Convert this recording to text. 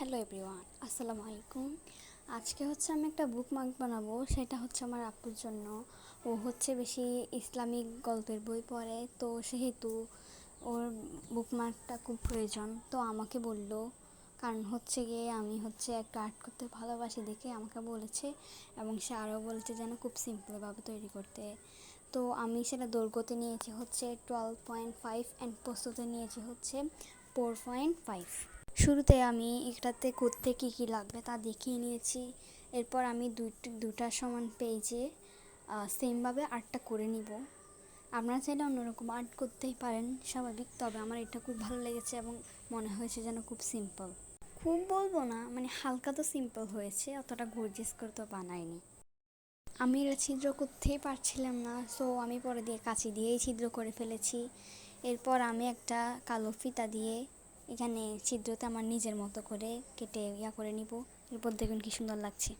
Hello everyone আসসালামু আলাইকুম। আজকে হচ্ছে আমি একটা বুক মার্ক বানাবো, সেটা হচ্ছে আমার আপুর জন্য। ও হচ্ছে বেশি ইসলামিক গল্পের বই পড়ে, তো সেহেতু ওর বুক মার্কটা খুব প্রয়োজন। তো আমাকে বলল, কারণ হচ্ছে গিয়ে আমি হচ্ছে একটা আর্ট করতে ভালোবাসি দেখে, আমাকে বলেছে এবং সে আরও বলেছে যেন খুব সিম্পলভাবে তৈরি করতে। তো আমি সেটা দৈর্ঘ্যতে নিয়েছি হচ্ছে টুয়েলভ পয়েন্ট ফাইভ অ্যান্ড পোস্ততে নিয়েছি হচ্ছে ফোর পয়েন্ট ফাইভ শুরুতে আমি এটাতে করতে কী কী লাগবে তা দেখিয়ে নিয়েছি। এরপর আমি দুইটি দুটা সমান পেজে সেমভাবে আর্টটা করে নিব। আপনারা চাইলে অন্যরকম আর্ট করতেই পারেন স্বাভাবিক, তবে আমার এটা খুব ভালো লেগেছে এবং মনে হয়েছে যেন খুব সিম্পল খুব বলব না মানে হালকা তো সিম্পল হয়েছে, অতটা গর্জিয়াস করে তো বানায়নি আমি এটা ছিদ্র করতেই পারছিলাম না সো আমি পরে দিয়ে কাঁচি দিয়েই ছিদ্র করে ফেলেছি। এরপর আমি একটা কালো ফিতা দিয়ে এখানে ছিদ্রতে আমার নিজের মতো করে কেটে ইয়া করে নিব। এরপর দেখুন কি সুন্দর লাগছে।